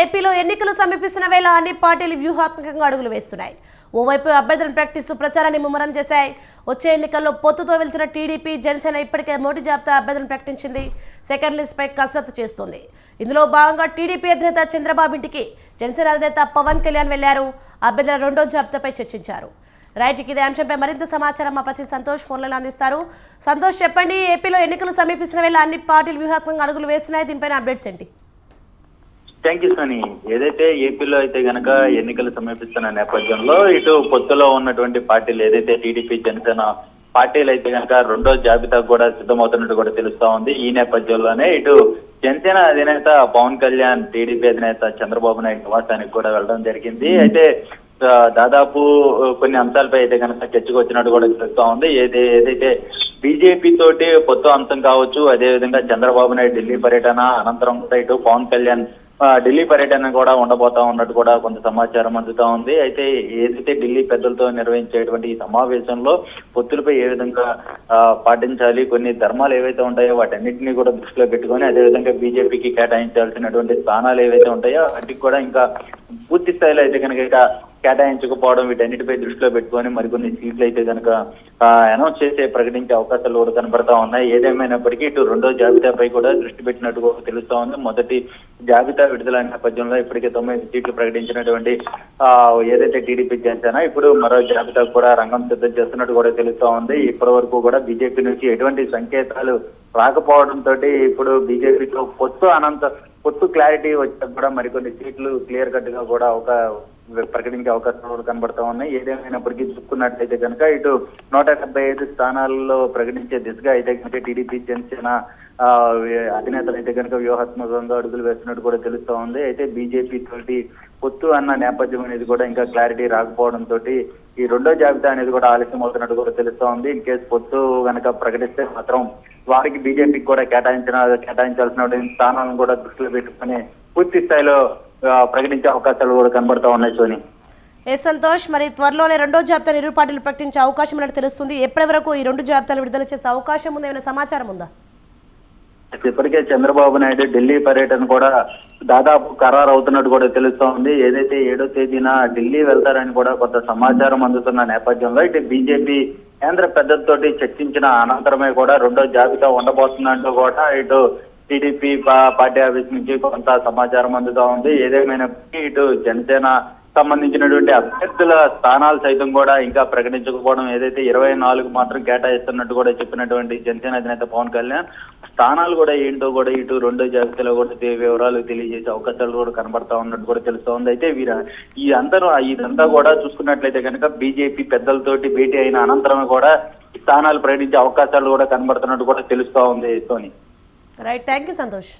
ఏపీలో ఎన్నికలు సమీపిస్తున్న వేళ అన్ని పార్టీలు వ్యూహాత్మకంగా అడుగులు వేస్తున్నాయి. ఓవైపు అభ్యర్థులను ప్రకటిస్తూ ప్రచారాన్ని ముమ్మరం చేశాయి. వచ్చే ఎన్నికల్లో పొత్తుతో వెళ్తున్న టీడీపీ జనసేన ఇప్పటికే మోటి జాబితా అభ్యర్థులను ప్రకటించింది. సెకండ్ లిస్ట్పై కసరత్తు చేస్తుంది. ఇందులో భాగంగా టీడీపీ అధినేత చంద్రబాబు ఇంటికి జనసేన అధినేత పవన్ కళ్యాణ్ వెళ్ళారు. అభ్యర్థుల రెండో జాబితాపై చర్చించారు. రైట్ ఇదే అంశంపై మరింత సమాచారం మా ప్రతి సంతోష్ ఫోన్లలో అందిస్తారు. సంతోష్ చెప్పండి ఏపీలో ఎన్నికలు సమీపిస్తున్న వేళ అన్ని పార్టీలు వ్యూహాత్మకంగా అడుగులు వేస్తున్నాయి. దీనిపైన అప్డేట్స్ ఏంటి? థ్యాంక్ యూ సని ఏదైతే ఏపీలో అయితే గనక ఎన్నికలు సమీపిస్తున్న నేపథ్యంలో ఇటు పొత్తులో ఉన్నటువంటి పార్టీలు ఏదైతే టీడీపీ జనసేన పార్టీలు అయితే గనక రెండో జాబితా కూడా సిద్ధమవుతున్నట్టు కూడా తెలుస్తా ఉంది. ఈ నేపథ్యంలోనే ఇటు జనసేన అధినేత పవన్ కళ్యాణ్ టీడీపీ అధినేత చంద్రబాబు నాయుడు నివాసానికి కూడా వెళ్ళడం జరిగింది. అయితే ఆ, దాదాపు కొన్ని అంశాలపై అయితే కనుక చర్చకు వచ్చినట్టు కూడా తెలుస్తా ఉంది. ఏది ఏదైతే బీజేపీ తోటి పొత్తు అంశం కావచ్చు అదేవిధంగా చంద్రబాబు నాయుడు ఢిల్లీ పర్యటన అనంతరం కూడా ఇటు పవన్ కళ్యాణ్ ఢిల్లీ పర్యటన కూడా ఉండబోతా ఉన్నట్టు కూడా కొంత సమాచారం అందుతా ఉంది. అయితే ఏదైతే ఢిల్లీ పెద్దలతో నిర్వహించేటువంటి ఈ సమావేశంలో పొత్తులపై ఏ విధంగా పాటించాలి కొన్ని ధర్మాలు ఏవైతే ఉంటాయో వాటన్నింటినీ కూడా దృష్టిలో పెట్టుకొని అదేవిధంగా బీజేపీకి కేటాయించాల్సినటువంటి స్థానాలు ఏవైతే ఉంటాయో వాటికి కూడా ఇంకా పూర్తి స్థాయిలో అయితే కనుక ఇక కేటాయించకపోవడం వీటన్నిటిపై దృష్టిలో పెట్టుకొని మరికొన్ని సీట్లు అయితే కనుక అనౌన్స్ చేసే ప్రకటించే అవకాశాలు కూడా కనబడతా ఉన్నాయి. ఏదేమైనప్పటికీ ఇటు రెండో జాబితాపై కూడా దృష్టి పెట్టినట్టు కూడా తెలుస్తా ఉంది. మొదటి జాబితా విడుదల నేపథ్యంలో ఇప్పటికే తొమ్మిది సీట్లు ప్రకటించినటువంటి ఆ, ఏదైతే టీడీపీ జనసేన ఇప్పుడు మరో జాబితా కూడా రంగం సిద్ధం చేస్తున్నట్టు కూడా తెలుస్తా ఉంది. ఇప్పటి వరకు కూడా బీజేపీ నుంచి ఎటువంటి సంకేతాలు రాకపోవడంతో ఇప్పుడు బీజేపీతో పొత్తు అనంత పొత్తు క్లారిటీ వచ్చాక కూడా మరికొన్ని సీట్లు క్లియర్ కట్గా కూడా ఒక ప్రకటించే అవకాశాలు కనబడతా ఉన్నాయి. ఏదేమైనప్పటికీ చూసుకున్నట్లయితే కనుక ఇటు నూట డెబ్బై ఐదు స్థానాల్లో ప్రకటించే దిశగా అయితే కనుక టీడీపీ జనసేన ఆ, అధినేతలు అయితే కనుక వ్యూహాత్మకంగా అడుగులు వేస్తున్నట్టు కూడా తెలుస్తా ఉంది. అయితే బీజేపీ తోటి పొత్తు అన్న నేపథ్యం అనేది కూడా ఇంకా క్లారిటీ రాకపోవడం తోటి ఈ రెండో జాబితా అనేది కూడా ఆలస్యం అవుతున్నట్టు కూడా తెలుస్తా ఉంది. ఇన్ కేసు పొత్తు కనుక ప్రకటిస్తే మాత్రం వారికి బీజేపీకి కూడా కేటాయించిన కేటాయించాల్సిన స్థానాలను కూడా దృష్టిలో పెట్టుకుని పూర్తి స్థాయిలో ప్రకటించే అవకాశాలు కూడా కనబడతా ఉన్నాయి సోని. ఏ సంతోష్ మరి త్వరలోనే రెండో జాబితాను ఇరు పార్టీలు ప్రకటించే అవకాశం ఉన్నట్టు తెలుస్తుంది. ఎప్పటి వరకు ఈ రెండు జాబితాలు విడుదల చేసే అవకాశం ఉంది? ఏమైనా సమాచారం ఉందా? ఇప్పటికే చంద్రబాబు నాయుడు ఢిల్లీ పర్యటన కూడా దాదాపు ఖరారు అవుతున్నట్టు కూడా తెలుస్తా ఉంది. ఏదైతే ఏడో తేదీన ఢిల్లీ వెళ్తారని కూడా కొంత సమాచారం అందుతున్న నేపథ్యంలో ఇటు బీజేపీ కేంద్ర పెద్దలతోటి చర్చించిన అనంతరమే కూడా రెండో జాబితా ఉండబోతుందంటూ కూడా ఇటు టీడీపీ పార్టీ ఆఫీస్ నుంచి కొంత సమాచారం అందుతా ఉంది. ఏదేమైనప్పటికీ ఇటు జనసేన సంబంధించినటువంటి అభ్యర్థుల స్థానాలు సైతం కూడా ఇంకా ప్రకటించకపోవడం ఏదైతే ఇరవై నాలుగు మాత్రం కేటాయిస్తున్నట్టు కూడా చెప్పినటువంటి జనసేన అధినేత పవన్ కళ్యాణ్ స్థానాలు కూడా ఏంటో కూడా ఇటు రెండో జాబితాలో కూడా వివరాలు తెలియజేసే అవకాశాలు కూడా కనబడతా ఉన్నట్టు కూడా తెలుస్తా ఉంది అయితే వీర ఈ అందరూ ఇదంతా కూడా చూసుకున్నట్లయితే కనుక బీజేపీ పెద్దలతోటి భేటీ అయిన అనంతరం కూడా స్థానాలు ప్రకటించే అవకాశాలు కూడా కనబడుతున్నట్టు కూడా తెలుస్తా ఉంది Soni. Right thank you Santosh